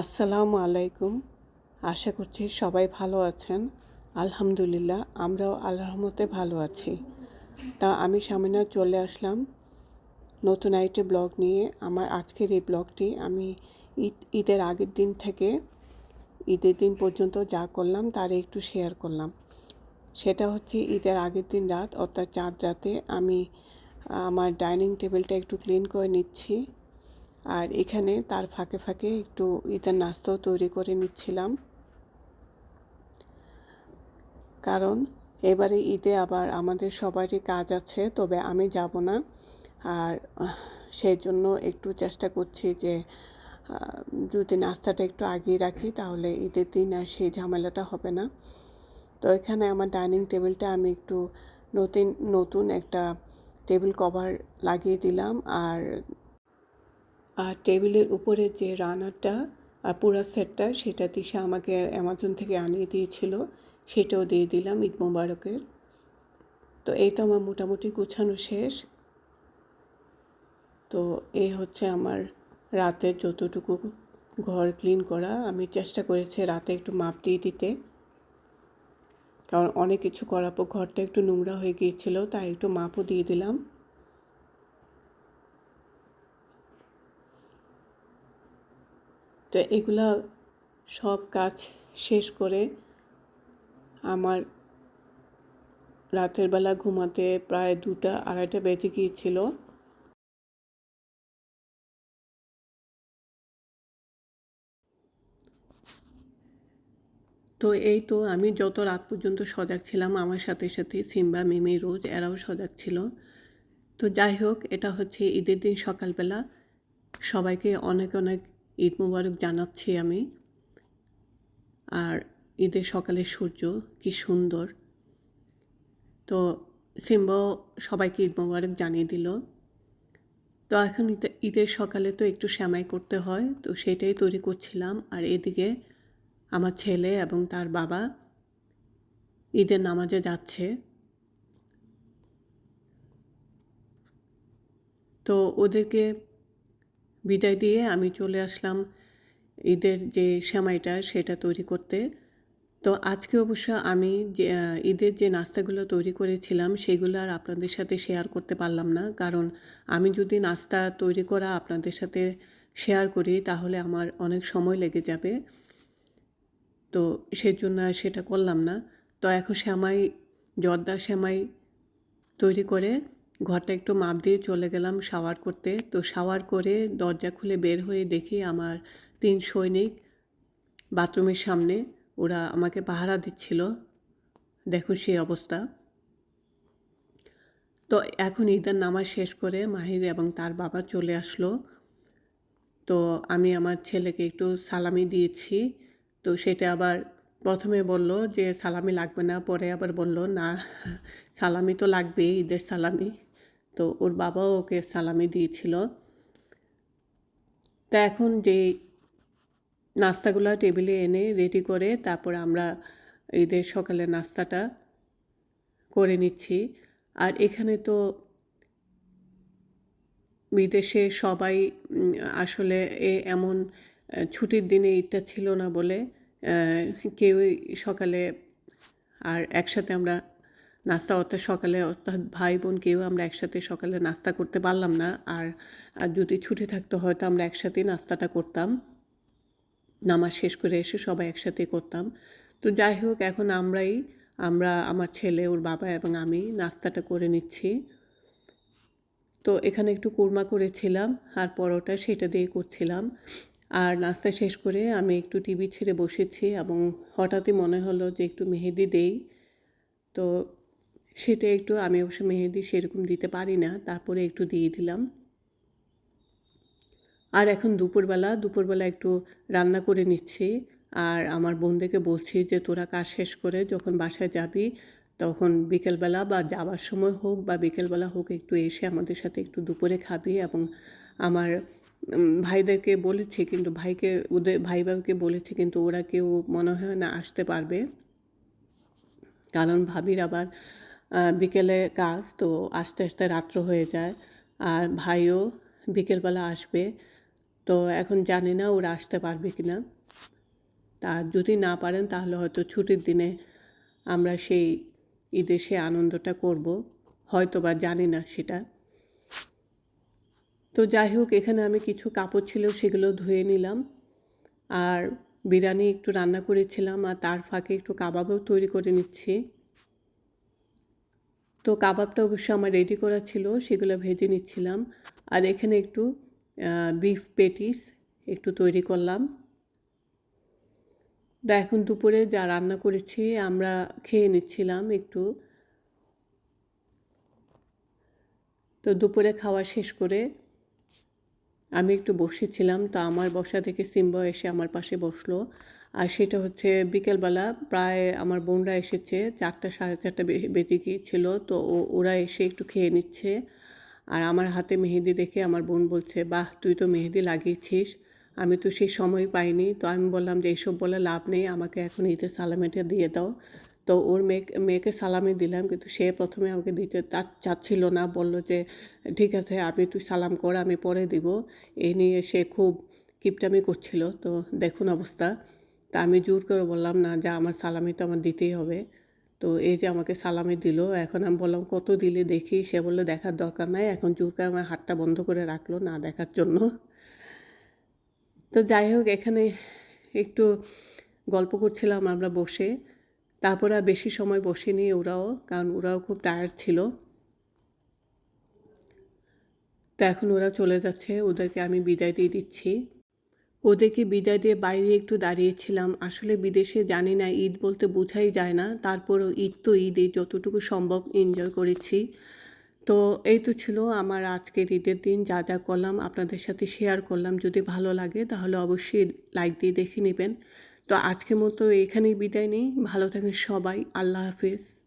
আসসালামু আলাইকুম। আশা করছি সবাই ভালো আছেন। আলহামদুলিল্লাহ, আমরাও আল্লাহর রহমতে ভালো আছি। তা আমি সামিনা চলে আসলাম নতুন আইটি ব্লগ নিয়ে। আমার আজকের এই ব্লগটি আমি ঈদ, ঈদের আগের দিন থেকে, ঈদের দিন পর্যন্ত যা করলাম তার একটু শেয়ার করলাম। সেটা হচ্ছে ঈদের আগের দিন রাত, অর্থাৎ চাঁদ রাতে আমি, আমার ডাইনিং টেবিলটা একটু ক্লিন করে নিচ্ছি। আর এখানে তার ফাঁকে ফাঁকে একটু ঈদের নাস্তাও তৈরি করে নিচ্ছিলাম। কারণ এবারে ঈদে আবার আমাদের সবারই কাজ আছে, তবে আমি যাব না। আর সেই জন্য একটু চেষ্টা করছি যে যদি নাস্তাটা একটু আগিয়ে রাখি, তাহলে ঈদের দিন আর সেই ঝামেলাটা হবে না। তো এখানে আমার ডাইনিং টেবিলটা আমি একটু নতুন নতুন একটা টেবিল কভার লাগিয়ে দিলাম। আর আর টেবিলের উপরে যে রানারটা আর পুরো সেটটা, সেটা দিশা আমাকে অ্যামাজন থেকে আনিয়ে দিয়েছিল। সেটাও দিয়ে দিলাম ঈদ মোবারকের। তো এই তো আমার মোটামুটি গুছানো শেষ। তো এই হচ্ছে আমার রাতের যতটুকু ঘর ক্লিন করা। আমি চেষ্টা করেছি রাতে একটু মাপ দিয়ে দিতে। কারণ অনেক কিছু করার পর ঘরটা একটু নোংরা হয়ে গিয়েছিল, তাই একটু মাপও দিয়ে দিলাম। তো এগুলা সব কাজ শেষ করে আমার রাতের বেলা ঘুমাতে প্রায় দুটা, আড়াইটা বেজে গিয়েছিল। তো এই তো আমি যত রাত পর্যন্ত সজাগ ছিলাম, আমার সাথে সাথে সিম্বা, মিমি, রোজ এরাও সজাগ ছিল। তো যাই হোক, এটা হচ্ছে ঈদের দিন সকালবেলা। সবাইকে অনেক অনেক ঈদ মুবারক জানাচ্ছি আমি। আর ঈদের সকালে সূর্য কি সুন্দর। তো সিম্বাও সবাইকে ঈদ মুবারক জানিয়ে দিল। তো এখন ঈদের সকালে তো একটু শ্যামাই করতে হয়, তো সেটাই তৈরি করছিলাম। আর এদিকে আমার ছেলে এবং তার বাবা ঈদের নামাজে যাচ্ছে। তো ওদেরকে বিদায় দিয়ে আমি চলে আসলাম ঈদের যে সেমাইটা সেটা তৈরি করতে। তো আজকে অবশ্য আমি যে ঈদের যে নাস্তাগুলো তৈরি করেছিলাম সেগুলো আর আপনাদের সাথে শেয়ার করতে পারলাম না। কারণ আমি যদি নাস্তা তৈরি করা আপনাদের সাথে শেয়ার করি তাহলে আমার অনেক সময় লেগে যাবে। তো সেজন্য সেটা করলাম না। তো এখন শ্যামাই জর্দা শ্যামাই তৈরি করে ঘরটা একটু মাপ দিয়ে চলে গেলাম শাওয়ার করতে। তো শাওয়ার করে দরজা খুলে বের হয়ে দেখি আমার তিন সৈনিক বাথরুমের সামনে, ওরা আমাকে পাহারা দিচ্ছিল। দেখুন সেই অবস্থা। তো এখন ঈদের নামাজ শেষ করে মাহির এবং তার বাবা চলে আসলো। তো আমি আমার ছেলেকে একটু সালামি দিয়েছি। তো সেটা আবার প্রথমে বলল যে, সালামি লাগবে না। পরে আবার বলল, না, সালামি তো লাগবেই, ঈদের সালামি। তো ওর বাবাও ওকে সালামি দিয়েছিল। তা এখন যে নাস্তাগুলো টেবিলে এনে রেডি করে তারপর আমরা ঈদের সকালে নাস্তাটা করে নিচ্ছি। আর এখানে তো বিদেশে সবাই আসলে এ এমন ছুটির দিনে ঈদটা ছিল না বলে কেউই সকালে আর একসাথে আমরা নাস্তা অর্থাৎ সকালে অর্থাৎ ভাই বোন কেউ আমরা একসাথে সকালে নাস্তা করতে পারলাম না। আর আর যদি ছুটি থাকতো হয়তো আমরা একসাথেই নাস্তাটা করতাম। নামাজ শেষ করে এসে সবাই একসাথে করতাম। তো যাই হোক, এখন আমরাই, আমরা, আমার ছেলে, ওর বাবা এবং আমি নাস্তাটা করে নিচ্ছি। তো এখানে একটু কুরমা করেছিলাম আর পরোটা সেটা দিয়ে করছিলাম। আর নাস্তা শেষ করে আমি একটু টিভি ছেড়ে বসেছি এবং হঠাৎই মনে হলো যে একটু মেহেদি দেই। তো সেটা একটু আমি অবশ্য মেহেদি সেরকম দিতে পারি না, তারপরে একটু দিয়ে দিলাম। আর এখন দুপুরবেলা দুপুরবেলা একটু রান্না করে নিচ্ছি। আর আমার বোনদেরকে বলছি যে, তোরা কাজ শেষ করে যখন বাসায় যাবি, তখন বিকেলবেলা বা যাওয়ার সময় হোক বা বিকেলবেলা হোক একটু এসে আমাদের সাথে একটু দুপুরে খাবি। এবং আমার ভাইদেরকে বলেছি, কিন্তু ভাইকে, ওদের ভাই বাবুকে বলেছি, কিন্তু ওরা কেউ মনে হয় না আসতে পারবে। কারণ ভাবির আবার বিকেলে কাজ তো আস্তে আস্তে রাত্র হয়ে যায় আর ভাইও বিকেলবেলা আসবে। তো এখন জানি না ওরা আসতে পারবে কি না তা যদি না পারেন তাহলে হয়তো ছুটির দিনে আমরা সেই ঈদে সে আনন্দটা করব। হয়তো বা জানি না সেটা। তো যাই হোক, এখানে আমি কিছু কাপড় ছিল সেগুলো ধুয়ে নিলাম আর বিরিয়ানি একটু রান্না করেছিলাম আর তার ফাঁকে একটু কাবাবও তৈরি করে নিচ্ছি। তো কাবাবটা অবশ্য আমার রেডি করা ছিল, সেগুলো ভেজে নিচ্ছিলাম। আর এখানে একটু বিফ পেটিস একটু তৈরি করলাম। তা এখন দুপুরে যা রান্না করেছি, আমরা খেয়ে নিচ্ছিলাম একটু। তো দুপুরে খাওয়া শেষ করে আমি একটু বসেছিলাম, তো আমার বসা থেকে সিম্বা এসে আমার পাশে বসল। আর সেটা হচ্ছে বিকেলবেলা প্রায় আমার বোনরা এসেছে, চারটা, সাড়ে চারটা বেজে গিয়েছিল, তো ওরা এসে একটু খেয়ে নিচ্ছে। আর আমার হাতে মেহেদি দেখে আমার বোন বলছে, বাহ, তুই তো মেহেদি লাগিয়েছিস, আমি তো সেই সময় পাইনি। তো আমি বললাম যে এইসব বলে লাভ নেই, আমাকে এখন ঈদের সালামিটা দিয়ে দাও। তো ওর মেয়েকে মেয়েকে সালামি দিলাম, কিন্তু সে প্রথমে আমাকে দিতে চাচ্ছিল না, বলল যে, ঠিক আছে আমি তুই সালাম কর, আমি পরে দিব। এই নিয়ে সে খুব কিপটামি করছিল। তো দেখুন অবস্থা। তা আমি জোর করে বললাম, না, যা, আমার সালামি তো আমার দিতেই হবে। তো এই যে আমাকে সালামি দিল, এখন আমি বললাম, কত দিলে দেখি? সে বলল, দেখার দরকার নাই। এখন জোর করে আমার হাতটা বন্ধ করে রাখল, না দেখার জন্য। তো যাই হোক, এখানে একটু গল্প করছিলাম আমরা বসে। তারপরে আর বেশি সময় বসিনি ওরাও, কারণ ওরাও খুব টায়ার্ড ছিল। তো এখন ওরা চলে যাচ্ছে, ওদেরকে আমি বিদায় দিয়ে দিচ্ছি। ওদেরকে বিদায় দিয়ে বাইরে একটু দাঁড়িয়েছিলাম। আসলে বিদেশে জানি না, ঈদ বলতে বোঝাই যায় না। তারপরও ঈদ তো ঈদে যতটুকু সম্ভব এনজয় করেছি। তো এই তো ছিল আমার আজকের ঈদের দিন, যা যা করলাম আপনাদের সাথে শেয়ার করলাম। যদি ভালো লাগে তাহলে অবশ্যই লাইক দিয়ে দেখে নেবেন। তো আজকের মতো এখানেই বিদায় নেই। ভালো থাকেন সবাই। আল্লাহ হাফিজ।